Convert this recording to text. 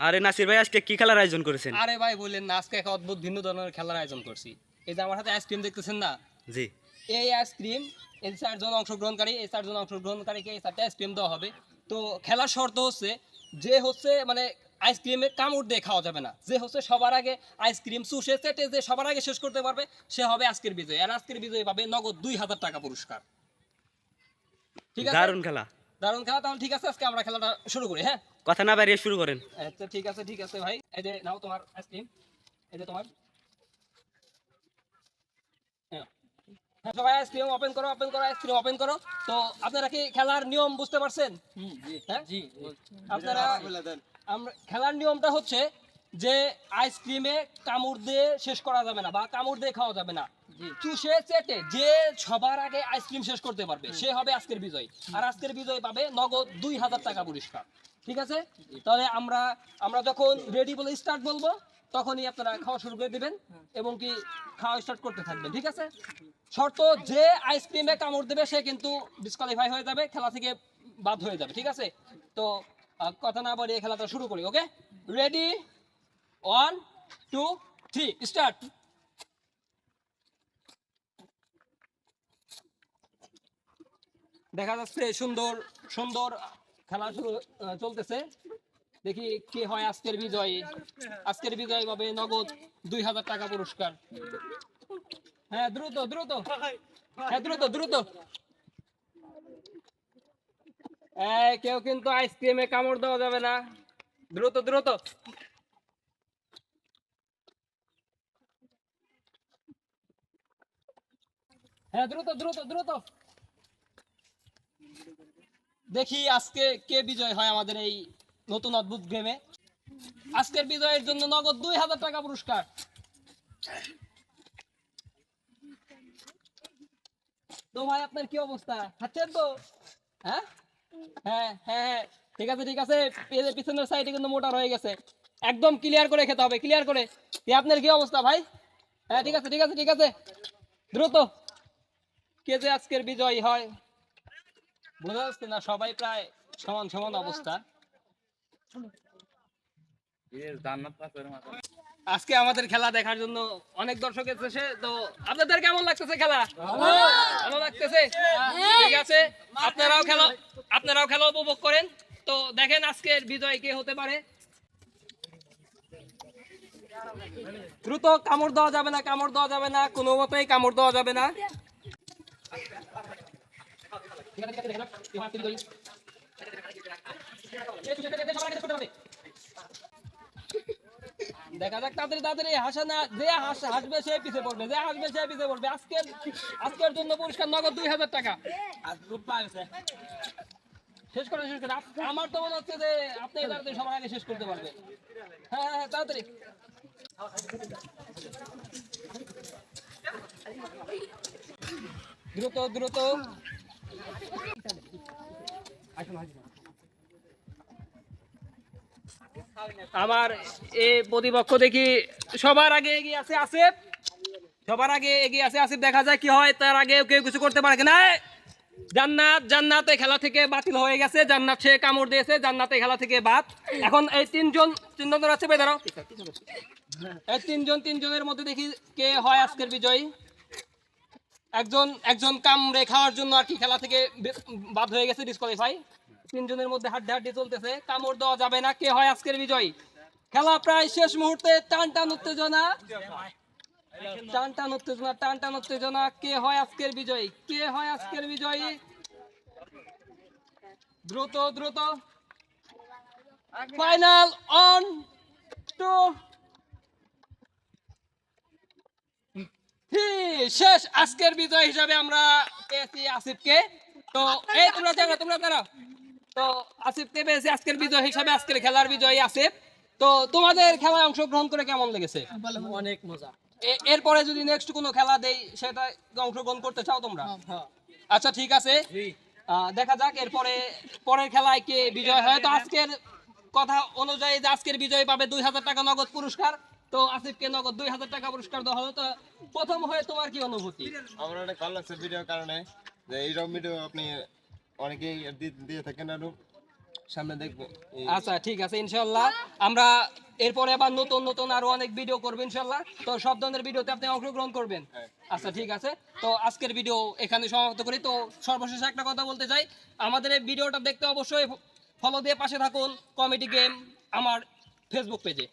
আরে নাসির ভাই আজকে কি খেলার আয়োজন করেছেন? আরে ভাই বললেন না আজকে একটা অদ্ভুত ভিন্ন ধরনের খেলার আয়োজন করছি। এই যে আমার হাতে আইসক্রিম দেখতেছেন না? জি। এই আইসক্রিম এই চারজন অংশগ্রহণকারী এই চারজন অংশগ্রহণকারীকে এই চারটে আইসক্রিম দেওয়া হবে। তো খেলার শর্ত হচ্ছে যে হচ্ছে মানে আইসক্রিমে কামড় দিয়ে খাওয়া যাবে না। যে হচ্ছে সবার আগে আইসক্রিম চুষে চেটে যে সবার আগে শেষ করতে পারবে সে হবে আজকের বিজয়। আর আজকের বিজয়ী পাবে নগদ দুই হাজার টাকা পুরস্কার। ঠিক আছে? দারুণ খেলা। দারুণ খেলা তাহলে ঠিক আছে আজকে আমরা খেলাটা শুরু করি হ্যাঁ? কথা না বাড়িয়ে শুরু করেন। আচ্ছা ঠিক আছে ঠিক আছে ভাই। এই যে নাও তোমার আইসক্রিম এই যে তোমার। হ্যাঁ। হ্যাঁ, সবাই আইসক্রিম ওপেন করো ওপেন করো আইসক্রিম ওপেন করো। তো আপনারা কি খেলার নিয়ম বুঝতে পারছেন? হ্যাঁ? আপনারা আমরা খেলার নিয়মটা হচ্ছে যে আইসক্রিমে কামড় দিয়ে শেষ করা যাবে না বা কামড় দিয়ে খাওয়া যাবে না। চুষে চেটে যে সবার আগে আইসক্রিম শেষ করতে পারবে সে হবে আজকের বিজয়। আর আজকের বিজয় পাবে নগদ দুই হাজার টাকা পুরস্কার। ঠিক আছে? তাহলে আমরা আমরা যখন রেডি বলে স্টার্ট বলব তখনই আপনারা খাওয়া শুরু করে দিবেন এবং কি খাওয়া স্টার্ট করতে থাকবেন। ঠিক আছে? শর্ত যে আইসক্রিমে কামড় দেবে সে কিন্তু ডিসকোয়ালিফাই হয়ে যাবে খেলা থেকে বাদ হয়ে যাবে। ঠিক আছে? তো কথা না বলে খেলাটা শুরু করি okay ready one two three start দেখা যাচ্ছে সুন্দর সুন্দর খেলা শুরু চলতেছে। দেখি কে হয় আজকের বিজয়ী। আজকের বিজয়ী পাবে নগদ দুই হাজার টাকা পুরস্কার। হ্যাঁ দ্রুত দ্রুত। হ্যাঁ দ্রুত দ্রুত। কেউ কিন্তু আইসক্রিমে কামড় দেওয়া যাবে না। দ্রুত দ্রুত। হ্যাঁ দ্রুত দ্রুত দ্রুত। দেখি আজকে কে বিজয় হয় আমাদের এই নতুন অদ্ভুত গেমে আজকের বিজয়ের জন্য নগদ দুই হাজার টাকা পুরস্কার। তো ভাই, আপনার কি অবস্থা? খাচ্ছেন তো? হ্যাঁ? হ্যাঁ হ্যাঁ হ্যাঁ। ঠিক আছে ঠিক আছে। পিছনের সাইডে কিন্তু মোটা হয়ে গেছে। একদম ক্লিয়ার করে খেতে হবে ক্লিয়ার করে। আপনার কি অবস্থা ভাই? হ্যাঁ ঠিক আছে ঠিক আছে ঠিক আছে। দ্রুত। কে যে আজকের বিজয়ী হয়? বোঝা যাচ্ছে না, সবাই প্রায় সমান সমান অবস্থা। আজকে আমাদের খেলা দেখার জন্য অনেক দর্শক এসেছে, তো আপনাদের কেমন লাগতেছে খেলা? ভালো লাগতেছে? ঠিক আছে, আপনারাও খেলা আপনারাও খেলা উপভোগ করেন। তো দেখেন আজকের বিজয় কে হতে পারে। দ্রুত কামড় দেওয়া যাবে না, কামড় দেওয়া যাবে না, কোনো মতেই কামড় দেওয়া যাবে না। দেখা যাক তাদের তাদের হাসা না যে হাস হাসবে সে পিছে পড়বে যে হাসবে সে পিছে পড়বে। আজকের আজকের জন্য পুরস্কার নগদ দুই হাজার টাকা। শেষ করে শেষ করে। আমার তো মনে হচ্ছে যে আপনি তাড়াতাড়ি সময় আগে শেষ করতে পারবেন। হ্যাঁ হ্যাঁ হ্যাঁ, তাড়াতাড়ি। দ্রুত দ্রুত। আমার এই প্রতিপক্ষ দেখি সবার আগে এগিয়ে আছে আসিফ। সবার আগে এগিয়ে আছে আসিফ দেখা যায় কি হয়। তার আগে কেউ কিছু করতে পারে এই, জান্নাত জান্নাত খেলা থেকে বাতিল হয়ে গেছে। জান্নাত সে কামড় দিয়েছে জান্নাত খেলা থেকে বাদ। এখন এই তিনজন তিনজন আছে বেদারো এই তিনজন তিনজনের মধ্যে দেখি কে হয় আজকের বিজয়ী। একজন একজন কামড়ে খাওয়ার জন্য আর কি খেলা থেকে বাদ হয়ে গেছে ডিসকোয়ালিফাই তিনজনের মধ্যে হাড্ডা হাড্ডি চলতেছে, কামড় দেওয়া যাবে না। কে হয় আজকের বিজয়ী? খেলা প্রায় শেষ মুহূর্তে টান টান উত্তেজনা। টান টান উত্তেজনা, টান টান উত্তেজনা। কে হয় আজকের বিজয়ী? কে হয় আজকের বিজয়ী? দ্রুত দ্রুত। ফাইনাল অন টু শেষ আজকের বিজয় হিসাবে আমরা পেয়েছি আসিফকে। তো এই তোমরা জানো তোমরা জানো তো আসিফকে পেয়েছি আজকের বিজয় হিসাবে আজকের খেলার বিজয়ী আসিফ। তো তোমাদের খেলায় অংশগ্রহণ করে কেমন লেগেছে? অনেক মজা। এরপরে যদি নেক্সট কোনো খেলা দেই সেটা অংশগ্রহণ করতে চাও তোমরা? আচ্ছা ঠিক আছে। দেখা যাক এরপরে পরের খেলায় কে বিজয় হয়। তো আজকের কথা অনুযায়ী যে আজকের বিজয় পাবে দুই হাজার টাকা নগদ পুরস্কার। তো আসিফকে নগদ দুই হাজার টাকা পুরস্কার দেওয়া হলো। তো প্রথম হয়ে তোমার কি অনুভূতি? আমার অনেক ভালো লাগছে ভিডিওর কারণে যে এইরকম ভিডিও আপনি অনেকেই দিয়ে থাকেন আরও সামনে দেখব। আচ্ছা ঠিক আছে ইনশাল্লাহ আমরা এরপরে আবার নতুন নতুন আরও অনেক ভিডিও করব ইনশাল্লাহ তো সব ধরনের ভিডিওতে আপনি অংশগ্রহণ করবেন। আচ্ছা ঠিক আছে। তো আজকের ভিডিও এখানে সমাপ্ত করি। তো সর্বশেষ একটা কথা বলতে চাই। আমাদের এই ভিডিওটা দেখতে অবশ্যই ফলো দিয়ে পাশে থাকুন। কমেডি গেম আমার ফেসবুক পেজে